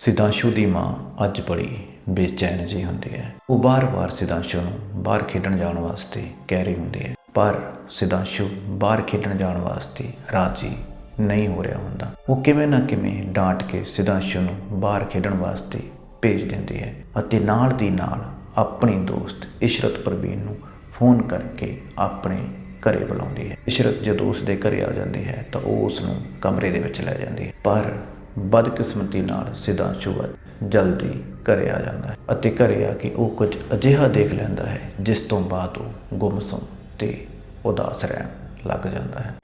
ਸਿਦਾਂਸ਼ੂ ਦੀ ਮਾਂ ਅੱਜ ਬੜੀ ਬੇਚੈਨ ਜੀ ਹੁੰਦੀ ਹੈ। ਉਹ ਬਾਰ-ਬਾਰ ਸਿਦਾਂਸ਼ੂ ਨੂੰ ਬਾਹਰ ਖੇਡਣ ਜਾਣ ਵਾਸਤੇ ਕਹਿ ਰਹੀ ਹੁੰਦੀ ਹੈ। ਪਰ ਸਿਦਾਂਸ਼ੂ ਬਾਹਰ ਖੇਡਣ ਜਾਣ ਵਾਸਤੇ ਰਾਜੀ ਨਹੀਂ ਹੋ ਰਿਹਾ ਹੁੰਦਾ। ਉਹ ਕਿਵੇਂ ਨਾ ਕਿਵੇਂ ਡਾਂਟ ਕੇ ਸਿਦਾਂਸ਼ੂ ਨੂੰ ਬਾਹਰ ਖੇਡਣ ਵਾਸਤੇ ਭੇਜ ਦਿੰਦੀ ਹੈ ਅਤੇ ਨਾਲ ਦੀ ਨਾਲ ਆਪਣੀ ਦੋਸਤ ਇਸ਼ਰਤ ਪ੍ਰਵੀਨ ਨੂੰ ਫੋਨ ਕਰਕੇ ਆਪਣੇ ਘਰੇ ਬੁਲਾਉਂਦੀ ਹੈ। ਇਸ਼ਰਤ ਜਦੋਂ ਉਸ ਦੇ ਘਰੇ ਆ ਜਾਂਦੀ ਹੈ ਤਾਂ ਉਹ ਉਸ ਨੂੰ ਕਮਰੇ ਦੇ ਵਿੱਚ ਲੈ ਜਾਂਦੀ ਹੈ। ਪਰ ਬਦਕਿਸਮਤੀ ਨਾਲ ਸਿਦਾਂਸ਼ੂ ਜਲਦੀ ਘਰੇ ਆ ਜਾਂਦਾ ਹੈ ਅਤੇ ਘਰੇ ਆ ਕੇ ਉਹ ਕੁਝ ਅਜਿਹਾ ਦੇਖ ਲੈਂਦਾ ਹੈ, ਜਿਸ ਤੋਂ ਬਾਅਦ ਉਹ ਗੁੰਮਸੁੰਮ ਤੇ ਉਦਾਸ ਰਹਿਣ ਲੱਗ ਜਾਂਦਾ ਹੈ।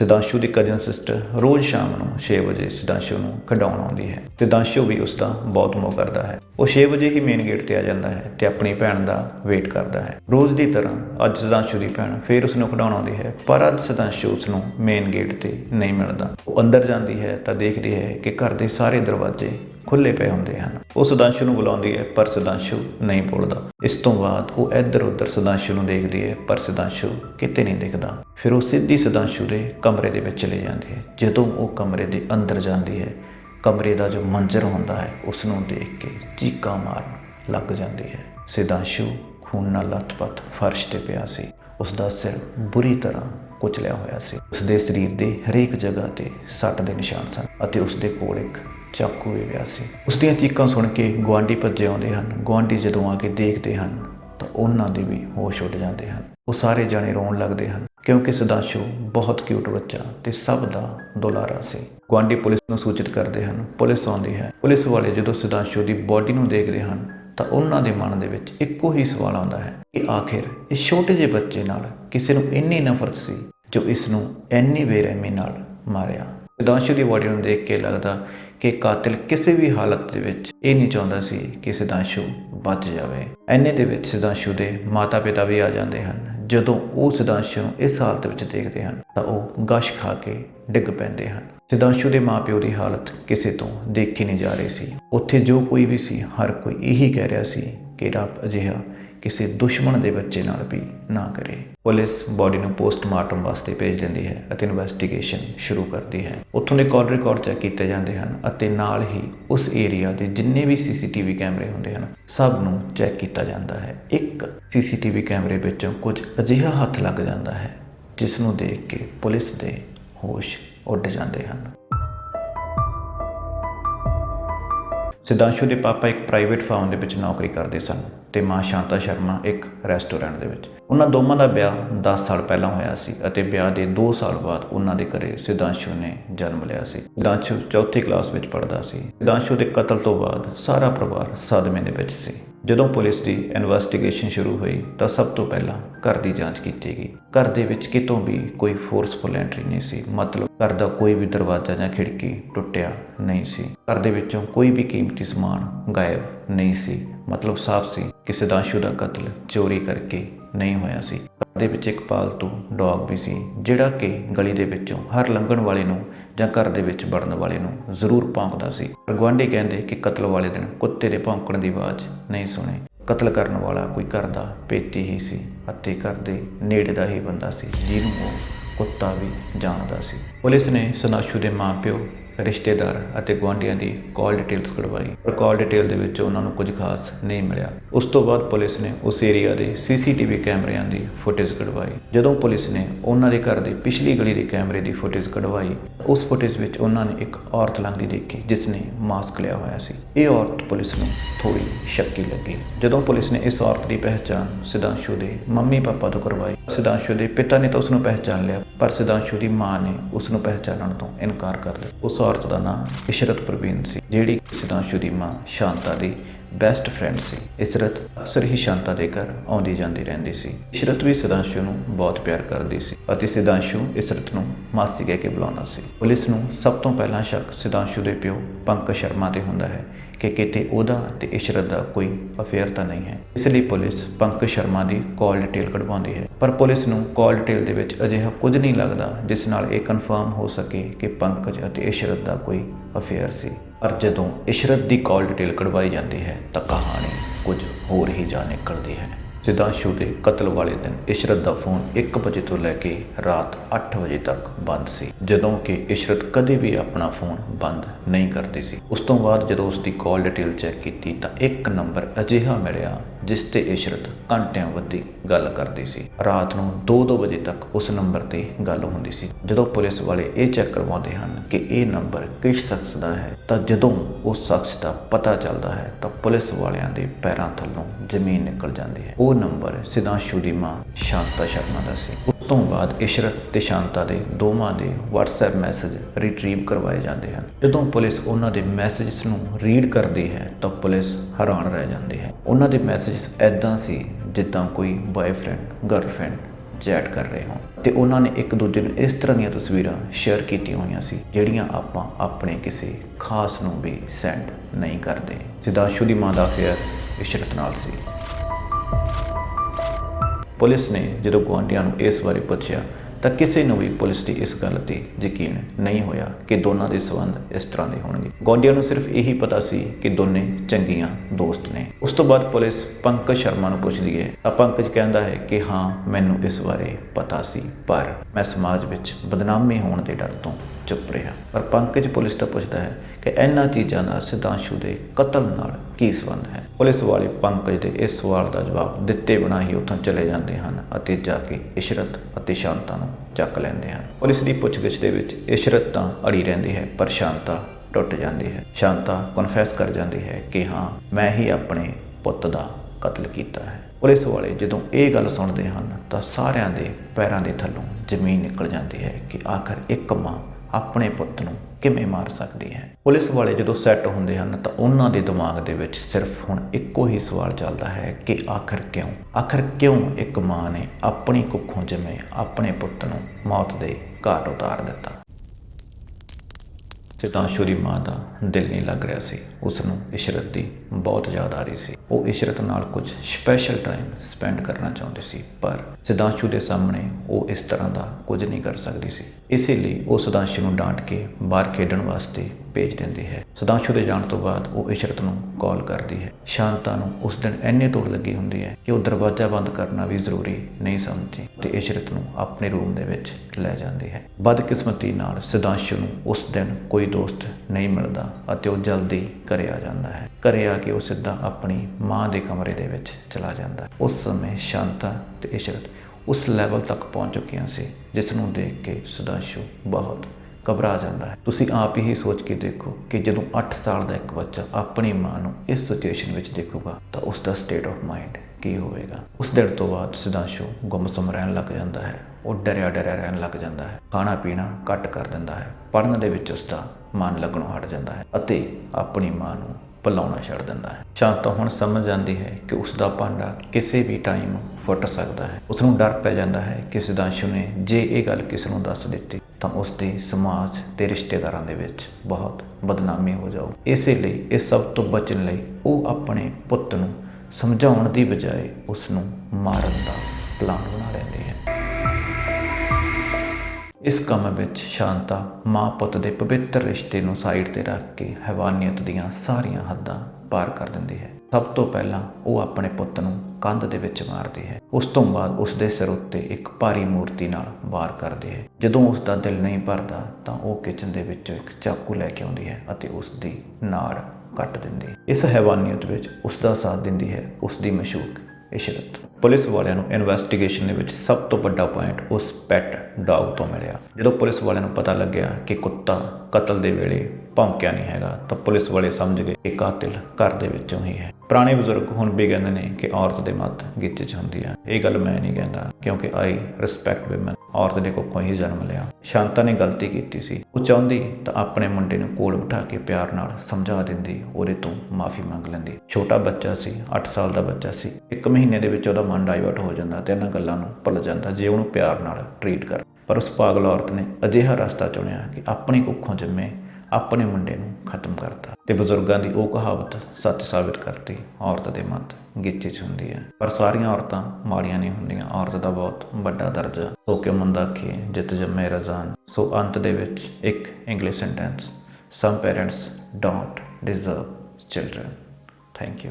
ਸਿਦਾਂਸ਼ੂ ਦੀ ਕਜ਼ਨ ਸਿਸਟਰ ਰੋਜ਼ ਸ਼ਾਮ ਨੂੰ 6 ਵਜੇ ਸਿਦਾਂਸ਼ੂ ਨੂੰ ਖਡਾਉਣ ਆਉਂਦੀ ਹੈ ਸਿਦਾਂਸ਼ੂ ਵੀ ਉਸ ਦਾ ਬਹੁਤ ਮੋਹ ਕਰਦਾ ਹੈ। ਉਹ 6 ਵਜੇ ਹੀ ਮੇਨ ਗੇਟ ਤੇ ਆ ਜਾਂਦਾ ਹੈ ਤੇ ਆਪਣੀ ਭੈਣ ਦਾ ਵੇਟ ਕਰਦਾ ਹੈ। ਰੋਜ਼ ਦੀ ਤਰ੍ਹਾਂ ਅੱਜ ਸਿਦਾਂਸ਼ੂ ਦੀ ਭੈਣ ਫੇਰ ਉਸ ਨੂੰ ਖਡਾਉਣ ਆਉਂਦੀ ਹੈ, ਪਰ ਅੱਜ ਸਿਦਾਂਸ਼ੂ ਉਸ ਨੂੰ ਮੇਨ ਗੇਟ ਤੇ ਨਹੀਂ ਮਿਲਦਾ। ਉਹ ਅੰਦਰ ਜਾਂਦੀ ਹੈ ਤਾਂ ਦੇਖਦੀ ਹੈ ਕਿ ਘਰ ਦੇ ਸਾਰੇ ਦਰਵਾਜ਼ੇ ਖੁੱਲੇ ਪਏ ਹੁੰਦੇ ਹਨ। ਉਹ ਸਦਾਂਸ਼ੂ ਨੂੰ ਬੁਲਾਉਂਦੀ ਹੈ, ਪਰ ਸਦਾਂਸ਼ੂ ਨਹੀਂ ਬੋਲਦਾ। ਇਸ ਤੋਂ ਬਾਅਦ ਉਹ ਇੱਧਰ ਉੱਧਰ ਸਦਾਂਸ਼ੂ ਨੂੰ ਦੇਖਦੀ ਹੈ, ਪਰ ਸਦਾਂਸ਼ੂ ਕਿਤੇ ਨਹੀਂ ਦਿਖਦਾ। ਫਿਰ ਉਹ ਸਿੱਧੀ ਸਦਾਂਸ਼ੂ ਦੇ ਕਮਰੇ ਦੇ ਵਿੱਚ ਚਲੀ ਜਾਂਦੀ ਹੈ। ਜਦੋਂ ਉਹ ਕਮਰੇ ਦੇ ਅੰਦਰ ਜਾਂਦੀ ਹੈ, ਕਮਰੇ ਦਾ ਜੋ ਮੰਜ਼ਰ ਹੁੰਦਾ ਹੈ ਉਸ ਨੂੰ ਦੇਖ ਕੇ ਚੀਕਾਂ ਮਾਰਨ ਲੱਗ ਜਾਂਦੀ ਹੈ। ਸਦਾਂਸ਼ੂ ਖੂਨ ਨਾਲ ਲੱਥਪੱਥ ਫਰਸ਼ ਤੇ ਪਿਆ ਸੀ। ਉਸ ਦਾ ਸਿਰ ਬੁਰੀ ਤਰ੍ਹਾਂ ਕੁਚਲਿਆ ਹੋਇਆ ਸੀ। ਉਸ ਦੇ ਸਰੀਰ ਦੇ ਹਰੇਕ ਜਗ੍ਹਾ ਤੇ ਸੱਟ ਦੇ ਨਿਸ਼ਾਨ ਸਨ ਅਤੇ ਉਸ ਦੇ ਕੋਲ ਇੱਕ ਚਾਕੂ ਵੀ ਪਿਆ ਸੀ। ਉਸ ਦੀਆਂ ਚੀਕਾਂ ਸੁਣ ਕੇ ਗੁਆਂਢੀ ਭੱਜੇ ਆਉਂਦੇ ਹਨ। ਗੁਆਂਢੀ ਜਦੋਂ ਆ ਕੇ ਦੇਖਦੇ ਹਨ, ਤਾਂ ਉਹਨਾਂ ਦੇ ਵੀ ਹੋਸ਼ ਉੱਡ ਜਾਂਦੇ ਹਨ। ਉਹ ਸਾਰੇ ਜਾਣੇ ਰੋਣ ਲੱਗਦੇ ਹਨ, ਕਿਉਂਕਿ ਸਦਾਸ਼ੂ ਬਹੁਤ ਕਿਊਟ ਬੱਚਾ ਤੇ ਸਭ ਦਾ ਦੁਲਾਰਾ ਸੀ। ਗੁਆਂਢੀ ਪੁਲਿਸ ਨੂੰ ਸੂਚਿਤ ਕਰਦੇ ਹਨ। ਪੁਲਿਸ ਆਉਂਦੀ ਹੈ। ਪੁਲਿਸ ਵਾਲੇ ਜਦੋਂ ਸਦਾਸ਼ੂ ਦੀ ਬੋਡੀ ਨੂੰ ਦੇਖਦੇ ਹਨ, ਤਾਂ ਉਹਨਾਂ ਦੇ ਮਨ ਦੇ ਵਿੱਚ ਇੱਕੋ ਹੀ ਸਵਾਲ ਆਉਂਦਾ ਹੈ ਕਿ ਆਖਿਰ ਇਸ ਛੋਟੇ ਜਿਹੇ ਬੱਚੇ ਨਾਲ ਕਿਸੇ ਨੂੰ ਇੰਨੀ ਨਫ਼ਰਤ ਸੀ ਜੋ ਇਸ ਨੂੰ ਇੰਨੀ ਬੇਰਹਿਮੀ ਨਾਲ ਮਾਰਿਆ। ਸਿਦਾਂਸ਼ੂ ਦੀ ਬੋਡੀ ਨੂੰ ਦੇਖ ਕੇ ਲੱਗਦਾ ਕਿ ਕਾਤਿਲ ਕਿਸੇ ਵੀ ਹਾਲਤ ਦੇ ਵਿੱਚ ਇਹ ਨਹੀਂ ਚਾਹੁੰਦਾ ਸੀ ਕਿ ਸਿਧਾਂਸ਼ੂ ਬਚ ਜਾਵੇ। ਐਨੇ ਦੇ ਵਿੱਚ ਸਿਧਾਂਸ਼ੂ ਦੇ ਮਾਤਾ-ਪਿਤਾ ਵੀ ਆ ਜਾਂਦੇ ਹਨ। ਜਦੋਂ ਉਹ ਸਿਧਾਂਸ਼ੂ ਨੂੰ ਇਸ ਹਾਲਤ ਵਿੱਚ ਦੇਖਦੇ ਹਨ, ਤਾਂ ਉਹ ਗਸ਼ ਖਾ ਕੇ ਡਿੱਗ ਪੈਂਦੇ ਹਨ। ਸਿਧਾਂਸ਼ੂ ਦੇ ਮਾਪਿਓ ਦੀ ਹਾਲਤ ਕਿਸੇ ਤੋਂ ਦੇਖੀ ਨਹੀਂ ਜਾ ਰਹੀ ਸੀ। ਉੱਥੇ ਜੋ ਕੋਈ ਵੀ ਸੀ, ਹਰ ਕੋਈ ਇਹੀ ਕਹਿ ਰਿਹਾ ਸੀ ਕਿ ਰੱਬ ਅਜਿਹਾ ਕਿਸੇ ਦੁਸ਼ਮਣ ਦੇ ਬੱਚੇ ਨਾਲ ਵੀ ਨਾ ਕਰੇ। ਪੁਲਿਸ ਬਾਡੀ ਨੂੰ ਪੋਸਟਮਾਰਟਮ ਵਾਸਤੇ ਭੇਜ ਦਿੰਦੀ ਹੈ ਅਤੇ ਇਨਵੈਸਟੀਗੇਸ਼ਨ ਸ਼ੁਰੂ ਕਰਦੀ ਹੈ। ਉੱਥੋਂ ਦੇ ਕਾਲ ਰਿਕਾਰਡ ਚੈੱਕ ਕੀਤੇ ਜਾਂਦੇ ਹਨ ਅਤੇ ਨਾਲ ਹੀ ਉਸ ਏਰੀਆ ਦੇ ਜਿੰਨੇ ਵੀ ਸੀਸੀਟੀਵੀ ਕੈਮਰੇ ਹੁੰਦੇ ਹਨ, ਸਭ ਨੂੰ ਚੈੱਕ ਕੀਤਾ ਜਾਂਦਾ ਹੈ। ਇੱਕ ਸੀਸੀਟੀਵੀ ਕੈਮਰੇ ਵਿੱਚੋਂ ਕੁਝ ਅਜਿਹਾ ਹੱਥ ਲੱਗ ਜਾਂਦਾ ਹੈ, ਜਿਸ ਨੂੰ ਦੇਖ ਕੇ ਪੁਲਿਸ ਦੇ ਹੋਸ਼ ਉੱਡ ਜਾਂਦੇ ਹਨ। ਸਿਦਾਂਸ਼ੂ ਦੇ ਪਾਪਾ ਇੱਕ ਪ੍ਰਾਈਵੇਟ ਫਾਰਮ ਦੇ ਵਿੱਚ ਨੌਕਰੀ ਕਰਦੇ ਸਨ ਤੇ ਮਾਂ ਸ਼ਾਂਤਾ ਸ਼ਰਮਾ ਇੱਕ ਰੈਸਟੋਰੈਂਟ ਦੇ ਵਿੱਚ। ਉਹਨਾਂ ਦੋਵਾਂ ਦਾ ਵਿਆਹ 10 ਸਾਲ ਪਹਿਲਾਂ ਹੋਇਆ ਸੀ ਅਤੇ ਵਿਆਹ ਦੇ 2 ਸਾਲ ਬਾਅਦ ਉਹਨਾਂ ਦੇ ਘਰੇ ਸਿਦਾਂਸ਼ੂ ਨੇ ਜਨਮ ਲਿਆ ਸੀ। ਸਿਦਾਂਸ਼ੂ ਚੌਥੀ ਕਲਾਸ ਵਿੱਚ ਪੜ੍ਹਦਾ ਸੀ। ਸਿਦਾਂਸ਼ੂ ਦੇ ਕਤਲ ਤੋਂ ਬਾਅਦ ਸਾਰਾ ਪਰਿਵਾਰ ਸਦਮੇ ਦੇ ਵਿੱਚ ਸੀ। ਜਦੋਂ ਪੁਲਿਸ ਦੀ ਇਨਵੈਸਟੀਗੇਸ਼ਨ ਸ਼ੁਰੂ ਹੋਈ ਤਾਂ ਸਭ ਤੋਂ ਪਹਿਲਾਂ ਘਰ ਦੀ ਜਾਂਚ ਕੀਤੀ ਗਈ। ਘਰ ਦੇ ਵਿੱਚ ਕਿਤੋਂ ਵੀ ਕੋਈ ਫੋਰਸਫੁਲ ਐਂਟਰੀ ਨਹੀਂ ਸੀ। ਮਤਲਬ ਘਰ ਦਾ ਕੋਈ ਵੀ ਦਰਵਾਜ਼ਾ ਜਾਂ ਖਿੜਕੀ ਟੁੱਟਿਆ ਨਹੀਂ ਸੀ। ਘਰ ਦੇ ਵਿੱਚੋਂ ਕੋਈ ਵੀ ਕੀਮਤੀ ਸਮਾਨ ਗਾਇਬ ਨਹੀਂ ਸੀ। ਮਤਲਬ ਸਾਫ਼ ਸੀ। ਕਿ ਸਿਦਾਂਸ਼ੂ ਦਾ ਕਤਲ ਚੋਰੀ ਕਰਕੇ ਨਹੀਂ ਹੋਇਆ ਸੀ। ਘਰ ਦੇ ਵਿੱਚ ਇੱਕ ਪਾਲਤੂ ਡੌਗ ਵੀ ਸੀ, ਜਿਹੜਾ ਕਿ ਗਲੀ ਦੇ ਵਿੱਚੋਂ ਹਰ ਲੰਘਣ ਵਾਲੇ ਨੂੰ ਜਾਂ ਘਰ ਦੇ ਵਿੱਚ ਵੜਨ ਵਾਲੇ ਨੂੰ ਜ਼ਰੂਰ ਭੌਂਕਦਾ ਸੀ। ਪਰ ਗੁਆਂਢੀ ਕਹਿੰਦੇ ਕਿ ਕਤਲ ਵਾਲੇ ਦਿਨ ਕੁੱਤੇ ਦੇ ਭੌਂਕਣ ਦੀ ਆਵਾਜ਼ ਨਹੀਂ ਸੁਣੀ। ਕਤਲ ਕਰਨ ਵਾਲਾ ਕੋਈ ਘਰ ਦਾ ਪੇਤੀ ਹੀ ਸੀ ਅਤੇ ਘਰ ਦੇ ਨੇੜੇ ਦਾ ਹੀ ਬੰਦਾ ਸੀ, ਜਿਹਨੂੰ ਉਹ ਕੁੱਤਾ ਵੀ ਜਾਣਦਾ ਸੀ। ਪੁਲਿਸ ਨੇ ਸਨਾਸ਼ੂ ਦੇ ਮਾਪਿਓ ਰਿਸ਼ਤੇਦਾਰ ਅਤੇ ਗੁਆਂਢੀਆਂ ਦੀ ਕਾਲ ਡਿਟੇਲਸ ਕਢਵਾਈ। ਪਰ ਕਾਲ ਡਿਟੇਲ ਦੇ ਵਿੱਚ ਉਹਨਾਂ ਨੂੰ ਕੁਝ ਖਾਸ ਨਹੀਂ ਮਿਲਿਆ। ਉਸ ਤੋਂ ਬਾਅਦ ਪੁਲਿਸ ਨੇ ਉਸ ਏਰੀਆ ਦੇ ਸੀਸੀਟੀਵੀ ਕੈਮਰਿਆਂ ਦੀ ਫੁਟੇਜ ਕਢਵਾਈ। ਜਦੋਂ ਪੁਲਿਸ ਨੇ ਉਹਨਾਂ ਦੇ ਘਰ ਦੀ ਪਿਛਲੀ ਗਲੀ ਦੇ ਕੈਮਰੇ ਦੀ ਫੁਟੇਜ ਕਢਵਾਈ, ਉਸ ਫੁਟੇਜ ਵਿੱਚ ਉਹਨਾਂ ਨੇ ਇੱਕ ਔਰਤ ਲੰਘਦੀ ਦੇਖੀ, ਜਿਸ ਨੇ ਮਾਸਕ ਲਿਆ ਹੋਇਆ ਸੀ। ਇਹ ਔਰਤ ਪੁਲਿਸ ਨੂੰ ਥੋੜੀ ਸ਼ੱਕੀ ਲੱਗੀ। ਜਦੋਂ ਪੁਲਿਸ ਨੇ ਇਸ ਔਰਤ ਦੀ ਪਹਿਚਾਣ ਸਿਦਾਂਸ਼ੂ ਦੇ ਮੰਮੀ ਪਾਪਾ ਤੋਂ ਕਰਵਾਈ ਸਿਦਾਂਸ਼ੂ ਦੇ ਪਿਤਾ ਨੇ ਤਾਂ ਉਸ ਨੂੰ ਪਹਿਚਾਨ ਲਿਆ, ਪਰ ਸਿਦਾਂਸ਼ੂ ਦੀ ਮਾਂ ਨੇ ਉਸ ਨੂੰ ਪਹਿਚਾਨਣ ਤੋਂ ਇਨਕਾਰ ਕਰ ਦਿੱਤਾ ਉਸ ਔਰਤ ਦਾ ਨਾਮ ਇਸ਼ਰਤ ਪ੍ਰਵੀਨ ਸੀ, ਜਿਹੜੀ ਸਿਦਾਂਸ਼ੂ ਦੀ ਮਾਂ ਸ਼ਾਂਤਾ ਦੀ ਬੈਸਟ ਫਰੈਂਡ ਸੀ। ਇਸ਼ਰਤ ਅਕਸਰ ਹੀ ਸ਼ਾਂਤਾ ਦੇ ਘਰ ਆਉਂਦੀ ਜਾਂਦੀ ਰਹਿੰਦੀ ਸੀ। ਇਸ਼ਰਤ ਵੀ ਸਿਦਾਂਸ਼ੂ ਨੂੰ ਬਹੁਤ ਪਿਆਰ ਕਰਦੀ ਸੀ ਅਤੇ ਸਿਦਾਂਸ਼ੂ ਇਸ਼ਰਤ ਨੂੰ ਮਾਸੀ ਕਹਿ ਕੇ ਬੁਲਾਉਂਦਾ ਸੀ। ਪੁਲਿਸ ਨੂੰ ਸਭ ਤੋਂ ਪਹਿਲਾਂ ਸ਼ੱਕ ਸਿਦਾਂਸ਼ੂ ਦੇ ਪਿਓ ਪੰਕਜ ਸ਼ਰਮਾ ਤੇ ਹੁੰਦਾ ਹੈ। ਕਿ ਕਿਤੇ ਉਹਦਾ ਤੇ ਇਸ਼ਰਤ ਦਾ ਕੋਈ ਅਫੇਅਰ ਤਾਂ ਨਹੀਂ ਹੈ। ਇਸ ਲਈ ਪੁਲਿਸ ਪੰਕਜ ਸ਼ਰਮਾ ਦੀ ਕਾਲ ਡਿਟੇਲ ਕਢਵਾਉਂਦੀ ਹੈ। ਪਰ ਪੁਲਿਸ ਨੂੰ ਕਾਲ ਡਿਟੇਲ ਦੇ ਵਿੱਚ ਅਜਿਹਾ ਕੁਝ ਨਹੀਂ ਲੱਗਦਾ, ਜਿਸ ਨਾਲ ਇਹ ਕਨਫਰਮ ਹੋ ਸਕੇ ਕਿ ਪੰਕਜ ਅਤੇ ਇਸ਼ਰਤ ਦਾ ਕੋਈ ਅਫੇਅਰ ਸੀ। ਪਰ ਜਦੋਂ ਇਸ਼ਰਤ ਦੀ ਕਾਲ ਡਿਟੇਲ ਕਢਵਾਈ ਜਾਂਦੀ ਹੈ, ਤਾਂ ਕਹਾਣੀ ਕੁਝ ਹੋਰ ਹੀ ਜਾ ਨਿਕਲਦੀ ਹੈ। ਸਿਦਾਂਸ਼ੂ ਦੇ ਕਤਲ ਵਾਲੇ ਦਿਨ ਇਸ਼ਰਤ ਦਾ ਫੋਨ 1 ਵਜੇ ਤੋਂ ਲੈ ਕੇ ਰਾਤ 8 ਵਜੇ ਤੱਕ ਬੰਦ ਸੀ, ਜਦੋਂ ਕਿ ਇਸ਼ਰਤ ਕਦੇ ਵੀ ਆਪਣਾ ਫੋਨ ਬੰਦ ਨਹੀਂ ਕਰਦੀ ਸੀ। ਉਸ ਤੋਂ ਬਾਅਦ ਜਦੋਂ ਉਸ ਦੀ ਕਾਲ ਡਿਟੇਲ ਚੈੱਕ ਕੀਤੀ ਤਾਂ ਇੱਕ ਨੰਬਰ ਅਜਿਹਾ ਮਿਲਿਆ ਜਿਸ ਤੇ ਇਸ਼ਰਤ ਘੰਟਿਆਂ ਵੱਧੀ ਗੱਲ ਕਰਦੀ ਸੀ। ਰਾਤ ਨੂੰ 2-2 ਵਜੇ ਤੱਕ ਉਸ ਨੰਬਰ ਤੇ ਗੱਲ ਹੁੰਦੀ ਸੀ। ਜਦੋਂ ਪੁਲਿਸ ਵਾਲੇ ਇਹ ਚੈੱਕ ਕਰਵਾਉਂਦੇ ਹਨ ਕਿ ਇਹ ਨੰਬਰ ਕਿਸ ਸ਼ਖਸ ਦਾ ਹੈ, ਤਾਂ ਜਦੋਂ ਉਸ ਸ਼ਖਸ ਦਾ ਪਤਾ ਚੱਲਦਾ ਹੈ, ਤਾਂ ਪੁਲਿਸ ਵਾਲਿਆਂ ਦੇ ਪੈਰਾਂ ਥੱਲੋਂ ਜ਼ਮੀਨ ਨਿਕਲ ਜਾਂਦੀ ਹੈ। ਉਹ ਨੰਬਰ ਸਿਦਾਂਸ਼ੂ ਦੀ ਮਾਂ ਸ਼ਾਂਤਾ ਸ਼ਰਮਾ ਦਾ ਸੀ। ਉਸ ਤੋਂ ਬਾਅਦ ਇਸ਼ਰਤ ਤੇ ਸ਼ਾਂਤਾ ਦੇ ਦੋਵਾਂ ਦੇ WhatsApp ਮੈਸੇਜ ਰਿਟਰੀਵ ਕਰਵਾਏ ਜਾਂਦੇ ਹਨ। ਜਦੋਂ ਪੁਲਿਸ ਉਹਨਾਂ ਦੇ ਮੈਸੇਜਸ ਨੂੰ ਰੀਡ ਕਰਦੀ ਹੈ, ਤਾਂ ਪੁਲਿਸ ਹੈਰਾਨ ਰਹਿ ਜਾਂਦੀ ਹੈ। ਉਹਨਾਂ ਦੇ ਮੈਸੇਜ ਮੈਸੇਜਸ ਐਦਾਂ ਸੀ ਜਿੱਦਾਂ ਕੋਈ ਬॉयਫ੍ਰੈਂਡ ਗਰਲਫ੍ਰੈਂਡ ਚੈਟ ਕਰ ਰਹੇ ਹੋਣ। ਤੇ ਉਹਨਾਂ ਨੇ ਇੱਕ ਦੂਜੇ ਨੂੰ ਇਸ ਤਰ੍ਹਾਂ ਦੀਆਂ ਤਸਵੀਰਾਂ ਸ਼ੇਅਰ ਕੀਤੀਆਂ ਹੋਈਆਂ ਸੀ, ਜਿਹੜੀਆਂ ਆਪਾਂ ਆਪਣੇ ਕਿਸੇ ਖਾਸ ਨੂੰ ਵੀ ਸੈਂਡ ਨਹੀਂ ਕਰਦੇ। ਸਿਦਾਸ਼ੂ ਦੀ ਮਾਂ ਦਾ ਅਫੇਅਰ ਇਸ਼ਰਤ ਨਾਲ ਸੀ। ਪੁਲਿਸ ਨੇ ਜਦੋਂ ਗੁਆਂਢੀਆਂ ਨੂੰ ਇਸ ਬਾਰੇ ਪੁੱਛਿਆ ਤਾਂ ਕਿਸੇ ਨੂੰ ਵੀ ਪੁਲਿਸ ਦੀ ਇਸ ਗੱਲ ਤੇ ਯਕੀਨ ਨਹੀਂ ਹੋਇਆ ਕਿ ਦੋਨਾਂ ਦੇ ਸਬੰਧ ਇਸ ਤਰ੍ਹਾਂ ਦੇ ਹੋਣਗੇ। ਗੁਆਂਢੀਆਂ ਨੂੰ ਸਿਰਫ ਇਹੀ ਪਤਾ ਸੀ ਕਿ ਦੋਨੇ ਚੰਗੀਆਂ ਦੋਸਤ ਨੇ। ਉਸ ਤੋਂ ਬਾਅਦ ਪੁਲਿਸ ਪੰਕਜ ਸ਼ਰਮਾ ਨੂੰ ਪੁੱਛਦੀ ਹੈ। ਤਾਂ ਪੰਕਜ ਕਹਿੰਦਾ ਹੈ ਕਿ ਹਾਂ, ਮੈਨੂੰ ਇਸ ਬਾਰੇ ਪਤਾ ਸੀ, ਪਰ ਮੈਂ ਸਮਾਜ ਵਿੱਚ ਬਦਨਾਮੀ ਹੋਣ ਦੇ ਡਰ ਤੋਂ ਚੁੱਪ ਰਿਹਾ। ਪਰ ਪੰਕਜ ਪੁਲਿਸ ਤੋਂ ਪੁੱਛਦਾ ਹੈ ਕਿ ਇਹਨਾਂ ਚੀਜ਼ਾਂ ਦਾ ਸਿਧਾਂਸ਼ੂ ਦੇ ਕਤਲ ਨਾਲ ਕੀ ਸੰਬੰਧ ਹੈ? ਪੁਲਿਸ ਵਾਲੇ ਪੰਕਜ ਦੇ ਇਸ ਸਵਾਲ ਦਾ ਜਵਾਬ ਦਿੱਤੇ ਬਿਨਾਂ ਹੀ ਉੱਥੋਂ ਚਲੇ ਜਾਂਦੇ ਹਨ ਅਤੇ ਜਾ ਕੇ ਇਸ਼ਰਤ ਅਤੇ ਸ਼ਾਂਤਾ ਨੂੰ ਚੱਕ ਲੈਂਦੇ ਹਨ। ਪੁਲਿਸ ਦੀ ਪੁੱਛਗਿੱਛ ਦੇ ਵਿੱਚ ਇਸ਼ਰਤ ਤਾਂ ਅੜੀ ਰਹਿੰਦੀ ਹੈ, ਪਰ ਸ਼ਾਂਤਾ ਟੁੱਟ ਜਾਂਦੀ ਹੈ। ਸ਼ਾਂਤਾ ਕਨਫੈਸ ਕਰ ਜਾਂਦੀ ਹੈ ਕਿ ਹਾਂ, ਮੈਂ ਹੀ ਆਪਣੇ ਪੁੱਤ ਦਾ ਕਤਲ ਕੀਤਾ ਹੈ। ਪੁਲਿਸ ਵਾਲੇ ਜਦੋਂ ਇਹ ਗੱਲ ਸੁਣਦੇ ਹਨ ਤਾਂ ਸਾਰਿਆਂ ਦੇ ਪੈਰਾਂ ਦੇ ਥੱਲੋਂ ਜ਼ਮੀਨ ਨਿਕਲ ਜਾਂਦੀ ਹੈ ਕਿ ਆਖਰ ਇੱਕ ਮਾਂ ਆਪਣੇ ਪੁੱਤ ਨੂੰ ਕਿਵੇਂ ਮਾਰ ਸਕਦੀ ਹੈ? ਪੁਲਿਸ ਵਾਲੇ ਜਦੋਂ ਸੈੱਟ ਹੁੰਦੇ ਹਨ ਤਾਂ ਉਹਨਾਂ ਦੇ ਦਿਮਾਗ ਦੇ ਵਿੱਚ ਸਿਰਫ ਹੁਣ ਇੱਕੋ ਹੀ ਸਵਾਲ ਚੱਲਦਾ ਹੈ ਕਿ ਆਖਰ ਕਿਉਂ? ਆਖਰ ਕਿਉਂ ਇੱਕ ਮਾਂ ਨੇ ਆਪਣੀ ਕੁੱਖੋਂ ਜਿਵੇਂ ਆਪਣੇ ਪੁੱਤ ਨੂੰ ਮੌਤ ਦੇ ਘਾਟ ਉਤਾਰ ਦਿੱਤਾ? ਸਿਤਾਂਸ਼ੂ ਦੀ ਮਾਂ ਦਾ ਦਿਲ ਨਹੀਂ ਲੱਗ ਰਿਹਾ ਸੀ। ਉਸ ਨੂੰ ਇਸ਼ਰਤ ਦੀ ਬਹੁਤ ਯਾਦ ਆ ਰਹੀ ਸੀ। ਉਹ ਇਸ਼ਰਤ ਨਾਲ ਕੁਝ ਸਪੈਸ਼ਲ ਟਾਈਮ ਸਪੈਂਡ ਕਰਨਾ ਚਾਹੁੰਦੀ ਸੀ, ਪਰ ਸਿਦਾਂਸ਼ੂ ਦੇ ਸਾਹਮਣੇ ਉਹ ਇਸ ਤਰ੍ਹਾਂ ਦਾ ਕੁਝ ਨਹੀਂ ਕਰ ਸਕਦੀ ਸੀ। ਇਸੇ ਲਈ ਉਹ ਸਿਦਾਂਸ਼ੂ ਨੂੰ ਡਾਂਟ ਕੇ ਬਾਹਰ ਖੇਡਣ ਵਾਸਤੇ ਭੇਜ ਦਿੰਦੀ ਹੈ। ਸਿਦਾਂਸ਼ੂ ਦੇ ਜਾਣ ਤੋਂ ਬਾਅਦ ਉਹ ਇਸ਼ਰਤ ਨੂੰ ਕਾਲ ਕਰਦੀ ਹੈ। ਸ਼ਾਂਤਾ ਨੂੰ ਉਸ ਦਿਨ ਐਨੇ ਤੋੜ ਲੱਗੀ ਹੁੰਦੀ ਹੈ ਕਿ ਉਹ ਦਰਵਾਜ਼ਾ ਬੰਦ ਕਰਨਾ ਵੀ ਜ਼ਰੂਰੀ ਨਹੀਂ ਸਮਝਦੀ ਤੇ ਇਸ਼ਰਤ ਨੂੰ ਆਪਣੇ ਰੂਮ ਦੇ ਵਿੱਚ ਲੈ ਜਾਂਦੀ ਹੈ। ਬਦਕਿਸਮਤੀ ਨਾਲ ਸਿਦਾਂਸ਼ੂ ਨੂੰ ਉਸ ਦਿਨ ਕੋਈ ਦੋਸਤ ਨਹੀਂ ਮਿਲਦਾ ਅਤੇ ਉਹ ਜਲਦੀ ਘਰੇ ਆ ਜਾਂਦਾ ਹੈ। ਘਰੇ ਆ ਕੇ ਉਹ ਸਿੱਧਾ ਆਪਣੀ ਮਾਂ ਦੇ ਕਮਰੇ ਦੇ ਵਿੱਚ ਚਲਾ ਜਾਂਦਾ ਉਸ ਸਮੇਂ ਸ਼ਾਂਤਾ ਤੇ ਇਸ਼ਰਤ ਉਸ ਲੈਵਲ ਤੱਕ ਪਹੁੰਚ ਚੁੱਕੀਆਂ ਸੀ, ਜਿਸ ਨੂੰ ਦੇਖ ਕੇ ਸਿਦਾਂਸ਼ੂ ਬਹੁਤ ਘਬਰਾ ਜਾਂਦਾ ਹੈ। ਤੁਸੀਂ ਆਪ ਹੀ ਸੋਚ ਕੇ ਦੇਖੋ ਕਿ ਜਦੋਂ 8 ਸਾਲ ਦਾ ਇੱਕ ਬੱਚਾ ਆਪਣੀ ਮਾਂ ਨੂੰ ਇਸ ਸਿਚੁਏਸ਼ਨ ਵਿੱਚ ਦੇਖੂਗਾ, ਤਾਂ ਉਸ ਦਾ ਸਟੇਟ ਆਫ ਮਾਈਂਡ ਕੀ ਹੋਵੇਗਾ? ਉਸ ਦਿਨ ਤੋਂ ਬਾਅਦ ਸਿਦਾਂਸ਼ੂ ਗੁੰਮਸਮ ਰਹਿਣ ਲੱਗ ਜਾਂਦਾ ਹੈ। ਉਹ ਡਰਿਆ ਡਰਿਆ ਰਹਿਣ ਲੱਗ ਜਾਂਦਾ ਹੈ। ਖਾਣਾ ਪੀਣਾ ਘੱਟ ਕਰ ਦਿੰਦਾ ਹੈ। ਪੜ੍ਹਨ ਦੇ ਵਿੱਚ ਉਸ ਦਾ ਮਨ ਲੱਗਣੋਂ ਹਟ ਜਾਂਦਾ ਹੈ ਅਤੇ ਆਪਣੀ ਮਾਂ ਨੂੰ ਭੁਲਾਉਣਾ ਛੱਡ ਦਿੰਦਾ ਹੈ। ਸ਼ਾਂਤਾ ਹੁਣ ਸਮਝ ਜਾਂਦੀ ਹੈ ਕਿ ਉਸ ਦਾ ਭਾਂਡਾ ਕਿਸੇ ਵੀ ਟਾਈਮ ਫੁੱਟ ਸਕਦਾ ਹੈ। ਉਸ ਨੂੰ ਡਰ ਪੈ ਜਾਂਦਾ ਹੈ ਕਿ ਸਿਦਾਂਸ਼ੂ ਨੇ ਜੇ ਇਹ ਗੱਲ ਕਿਸੇ ਨੂੰ ਦੱਸ ਦਿੱਤੀ, ਤਾਂ ਉਸ ਦੀ ਸਮਾਜ ਤੇ ਰਿਸ਼ਤੇਦਾਰਾਂ ਦੇ ਵਿੱਚ ਬਹੁਤ ਬਦਨਾਮੀ ਹੋ ਜਾਊ। ਇਸੇ ਲਈ ਇਹ ਸਭ ਤੋਂ ਬਚਣ ਲਈ ਉਹ ਆਪਣੇ ਪੁੱਤ ਨੂੰ ਸਮਝਾਉਣ ਦੀ ਬਜਾਏ ਉਸ ਨੂੰ ਮਾਰਨ ਦਾ ਪਲਾਨ ਬਣਾ ਲੈਂਦੀ ਹੈ ਇਸ ਕੰਮ ਵਿੱਚ ਸ਼ਾਂਤਾ, ਮਾਂ ਪੁੱਤ ਦੇ ਪਵਿੱਤਰ ਰਿਸ਼ਤੇ ਨੂੰ ਸਾਈਡ ਤੇ ਰੱਖ ਕੇ ਹੈਵਾਨੀਅਤ ਦੀਆਂ ਸਾਰੀਆਂ ਹੱਦਾਂ ਪਾਰ ਕਰ ਦਿੰਦੀ ਹੈ। ਸਭ ਤੋਂ ਪਹਿਲਾਂ ਉਹ ਆਪਣੇ ਪੁੱਤ ਨੂੰ ਕੰਧ ਦੇ ਵਿੱਚ ਮਾਰਦੀ ਹੈ। ਉਸ ਤੋਂ ਬਾਅਦ ਉਸ ਦੇ ਸਿਰ ਉੱਤੇ ਇੱਕ ਭਾਰੀ ਮੂਰਤੀ ਨਾਲ ਵਾਰ ਕਰਦੀ ਹੈ। ਜਦੋਂ ਉਸ ਦਾ ਦਿਲ ਨਹੀਂ ਭਰਦਾ, ਤਾਂ ਉਹ ਕਿਚਨ ਦੇ ਵਿੱਚੋਂ ਇੱਕ ਚਾਕੂ ਲੈ ਕੇ ਆਉਂਦੀ ਹੈ ਅਤੇ ਉਸ ਦੀ ਨਾੜ ਕੱਟ ਦਿੰਦੀ ਹੈ। ਇਸ ਹੈਵਾਨੀਅਤ ਵਿੱਚ ਉਸ ਦਾ ਸਾਥ ਦਿੰਦੀ ਹੈ। ਉਸ ਦੀ ਮਸ਼ੂਕ ਇਸ਼ਰਤ। ਪੁਲਿਸ ਵਾਲਿਆਂ ਨੂੰ ਇਨਵੈਸਟੀਗੇਸ਼ਨ ਦੇ ਵਿੱਚ ਸਭ ਤੋਂ ਵੱਡਾ ਪੁਆਇੰਟ ਉਸ ਪੈਟ ਡੌਗ ਤੋਂ ਮਿਲਿਆ। ਜਦੋਂ ਪੁਲਿਸ ਵਾਲਿਆਂ ਨੂੰ ਪਤਾ ਲੱਗਿਆ ਕਿ ਕੁੱਤਾ ਕਤਲ ਦੇ ਵੇਲੇ ਭੌਂਕਿਆ ਨਹੀਂ ਹੈਗਾ ਤਾਂ ਪੁਲਿਸ ਵਾਲੇ ਸਮਝ ਗਏ ਕਿ ਕਾਤਿਲ ਘਰ ਦੇ ਵਿੱਚੋਂ ਹੀ ਹੈ। ਪੁਰਾਣੇ ਬਜ਼ੁਰਗ ਹੁਣ ਵੀ ਕਹਿੰਦੇ ਨੇ ਕਿ ਔਰਤ ਦੇ ਮੱਤ ਗਿੱਚੇ 'ਚ ਹੁੰਦੀ ਆ। ਇਹ ਗੱਲ ਮੈਂ ਨਹੀਂ ਕਹਿੰਦਾ ਕਿਉਂਕਿ ਆਈ ਰਿਸਪੈਕਟ ਔਰਤ ਔਰਤ ਨੇ ਕੋਲੋਂ ਹੀ ਜਨਮ ਲਿਆ। ਸ਼ਾਂਤਾ ਨੇ ਗਲਤੀ ਕੀਤੀ ਸੀ। ਉਹ ਚਾਹੁੰਦੀ ਤਾਂ ਆਪਣੇ ਮੁੰਡੇ ਨੂੰ ਕੋਲ ਬਿਠਾ ਕੇ ਪਿਆਰ ਨਾਲ ਸਮਝਾ ਦਿੰਦੀ, ਉਹਦੇ ਤੋਂ ਮਾਫੀ ਮੰਗ ਲੈਂਦੀ। ਛੋਟਾ ਬੱਚਾ ਸੀ 8 ਸਾਲ ਦਾ ਬੱਚਾ ਸੀ। ਇੱਕ ਮਹੀਨੇ ਦੇ ਵਿੱਚ ਉਹਦਾ ਮਨ ਡਾਈਵਰਟ ਹੋ ਜਾਂਦਾ ਤੇ ਇਹਨਾਂ ਗੱਲਾਂ ਨੂੰ ਭੁੱਲ ਜਾਂਦਾ ਜੇ ਉਹਨੂੰ ਪਿਆਰ ਨਾਲ ਟਰੀਟ ਕਰ। ਪਰ ਉਸ ਪਾਗਲ ਔਰਤ ਨੇ ਅਜਿਹਾ ਰਸਤਾ ਚੁਣਿਆ ਕਿ ਆਪਣੀ ਕੁੱਖੋਂ ਜੰਮੇ ਆਪਣੇ ਮੁੰਡੇ ਨੂੰ ਖਤਮ ਕਰਤਾ ਤੇ ਬਜ਼ੁਰਗਾਂ ਦੀ ਉਹ ਕਹਾਵਤ ਸੱਚ ਸਾਬਿਤ ਕਰਤੀ, ਔਰਤ ਦੇ ਮਤ ਗਿੱਚੇ 'ਚ ਹੁੰਦੀ ਹੈ। ਪਰ ਸਾਰੀਆਂ ਔਰਤਾਂ ਮਾੜੀਆਂ ਨਹੀਂ ਹੁੰਦੀਆਂ, ਔਰਤ ਦਾ ਬਹੁਤ ਵੱਡਾ ਦਰਜਾ। ਸੋ ਕਿਉਂ ਮੁੰਡਾ ਕਿ ਜਿੱਤ ਜੰਮੇ ਰਜ਼ਾਨ। ਸੋ ਅੰਤ ਦੇ ਵਿੱਚ ਇੱਕ English sentence some parents don't deserve children thank you